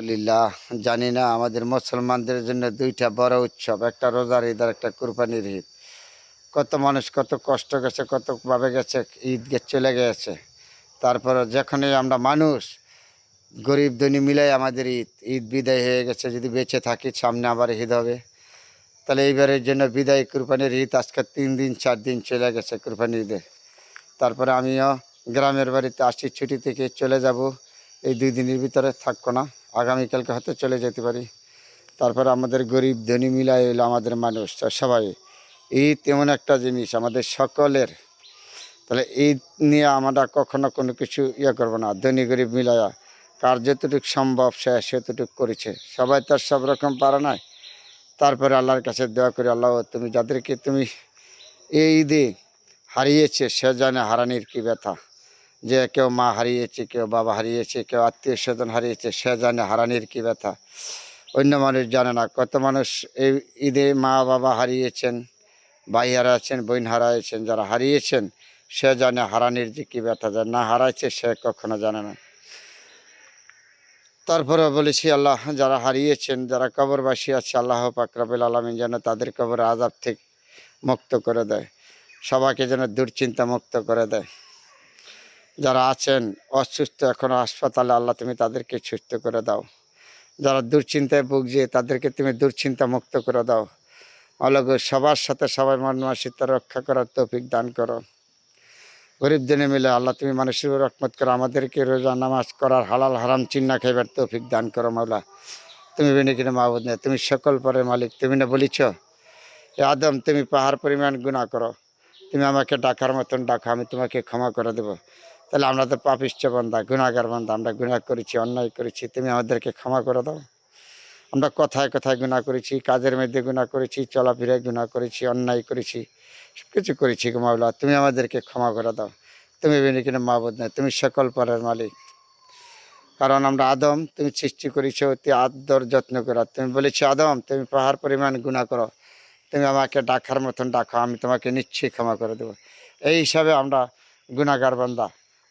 আলহামদুলিল্লাহ, জানি না আমাদের মুসলমানদের জন্য দুইটা বড় উৎসব, একটা রোজার ঈদ আর একটা কুরবানির ঈদ। কত মানুষ কত কষ্ট গেছে, কত ভাবে গেছে, ঈদ চলে গেছে। তারপরে যখনই আমরা মানুষ, গরিব ধনী মিলাই আমাদের ঈদ ঈদ বিদায় হয়ে গেছে, যদি বেঁচে থাকি সামনে আবার ঈদ হবে। তাহলে এইবারের জন্য বিদায় কুরবানির ঈদ, আজকে তিন দিন, চার দিন চলে গেছে কুরবানি ঈদে। তারপরে আমিও গ্রামের বাড়িতে আসি, ছুটি থেকে চলে যাব। এই দুই দিনের ভিতরে থাকব না। আগামীকালকে হয়তো চলে যেতে পারি। তারপরে আমাদের গরিব ধনী মিলাই এলো আমাদের মানুষ। সবাই ঈদ এমন একটা জিনিস আমাদের সকলের। তাহলে ঈদ নিয়ে আমরা কখনো কোনো কিছু ইয়ে করব না। ধনী গরিব মিলাইয়া কার যতটুকু সম্ভব সে সেতটুকু করেছে। সবাই তার সব রকম পারে নাই। তারপরে আল্লাহর কাছে দোয়া করি, আল্লাহ, তুমি যাদেরকে তুমি এই ঈদে হারিয়েছে, সে জানে হারানির কী ব্যথা। যে কেউ মা হারিয়েছে, কেউ বাবা হারিয়েছে, কেউ আত্মীয় স্বজন হারিয়েছে, সে জানে হারানির কী ব্যথা। অন্য মানুষ জানে না। কত মানুষ এই ঈদে মা বাবা হারিয়েছেন, ভাই হারাইছেন বোন হারাইছেন যারা হারিয়েছেন, সে জানে হারানির যে কী ব্যথা যার না হারাইছে সে কখনো জানে না। তারপরে বলেছি, আল্লাহ, যারা হারিয়েছেন, যারা কবরবাসী আছে, আল্লাহ পাকরাবুল আলমিন যেন তাদের কবর আজাব থেকে মুক্ত করে দেয়। সবাইকে যেন দুশ্চিন্তা মুক্ত করে দেয়। যারা আছেন অসুস্থ এখনও হাসপাতালে আল্লাহ তুমি তাদেরকে সুস্থ করে দাও। যারা দুশ্চিন্তায় ভুগছে তাদেরকে তুমি দুশ্চিন্তা মুক্ত করে দাও। আল্লাহ গো, সবার সাথে সবাই মানসিকতা রক্ষা করার তৌফিক দান করো। গরিব দিনে মিলে আল্লাহ তুমি মানুষের রহমত করো আমাদেরকে রোজা নামাজ করার হালাল হারাম চিন্না খাইবার তৌফিক দান করো মাওলা। তুমি বিনে কিনে মাহবুদ নেই তুমি সকল পরে মালিক। তুমি না বলিছ এ আদম তুমি পাহাড় পরিমাণ গুণা করো। তুমি আমাকে ডাকার মতন ডাকো আমি তোমাকে ক্ষমা করে দেবো। তাহলে আমরা তো পাপিষ্ঠ বন্ধা গুণাগার বান্ধা আমরা গুণা করেছি, অন্যায় করেছি, তুমি আমাদেরকে ক্ষমা করে দাও। আমরা কথায় কথায় গুণা করেছি, কাজের মধ্যে গুণা করেছি, চলাফেরায় গুণা করেছি, অন্যায় করেছি সব কিছু করেছি মাওলা, তুমি আমাদেরকে ক্ষমা করে দাও। তুমি বিনি কিনা মাহবুদ নেই তুমি সকল পরের মালিক। কারণ আমরা আদম, তুমি সৃষ্টি করেছ, অতি আদর যত্ন করো। তুমি বলেছ, আদম, তুমি পাহাড় পরিমাণ গুণা করো। তুমি আমাকে ডাকার মতন ডাকো, আমি তোমাকে নিশ্চয়ই ক্ষমা করে দেবো। এই হিসাবে আমরা গুণাগার বান্দা।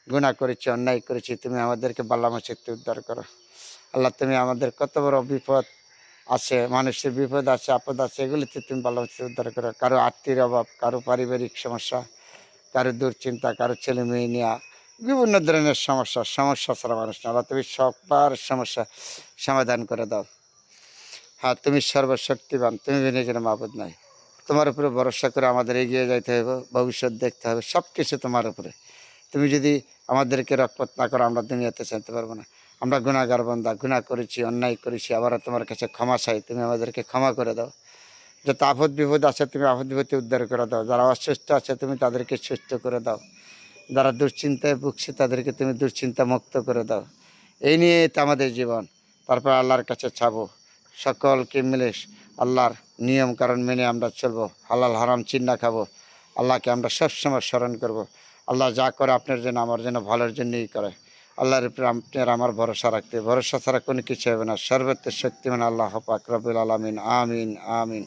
গুণা করেছি, অন্যায় করেছি, তুমি আমাদেরকে বাল্লামা চিত্তে উদ্ধার করো। আল্লাহ, তুমি আমাদের কত বড় বিপদ আছে, মানুষের বিপদ আছে, আপদ আছে, এগুলিতে তুমি বাল্লামা চিত্তে উদ্ধার করো। কারও আত্মীয় অভাব, কারও পারিবারিক সমস্যা, কারও দুশ্চিন্তা, কারও ছেলে মেয়ে নেওয়া বিভিন্ন ধরনের সমস্যা সমস্যা ছাড়া মানুষ না। আল্লাহ, তুমি সবার সমস্যা সমাধান করে দাও। হ্যাঁ তুমি সর্বশক্তিবান, তুমি বিনে কিনা মাবুদ নাই। তোমার উপরে ভরসা করে আমাদের এগিয়ে যাইতে হবে ভবিষ্যৎ দেখতে হবে সব কিছু তোমার উপরে। তুমি যদি আমাদেরকে রক্ষত না করো, আমরা দুনিয়াতে চাইতে পারব না। আমরা গুণাগার বন্ধা গুণা করেছি, অন্যায় করেছি আবার তোমার কাছে ক্ষমা চাই, তুমি আমাদেরকে ক্ষমা করে দাও। যত আপদ বিপদ আছে, তুমি আপদ বিপদে উদ্ধার করে দাও। যারা অসুস্থ আছে, তুমি তাদেরকে সুস্থ করে দাও। যারা দুশ্চিন্তায় ভুগছে, তাদেরকে তুমি দুশ্চিন্তা মুক্ত করে দাও। এই নিয়ে তো আমাদের জীবন। তারপর আল্লাহর কাছে ছাবো সকলকে মিলে আল্লাহর নিয়ম কারণ মেনে আমরা চলবো। হালাল, হারাম চিন্না খাব। আল্লাহকে আমরা সবসময় স্মরণ করব। আল্লাহ যা করে আপনার জন্য, আমার জন্য, ভালোর জন্যই করে। আল্লাহর উপরে আপনার আমার ভরসা রাখতে ভরসা ছাড়া কোনো কিছু হবে না। সর্বত্র শক্তিমান আল্লাহ পাক রবুল আলমিন। আমিন আমিন।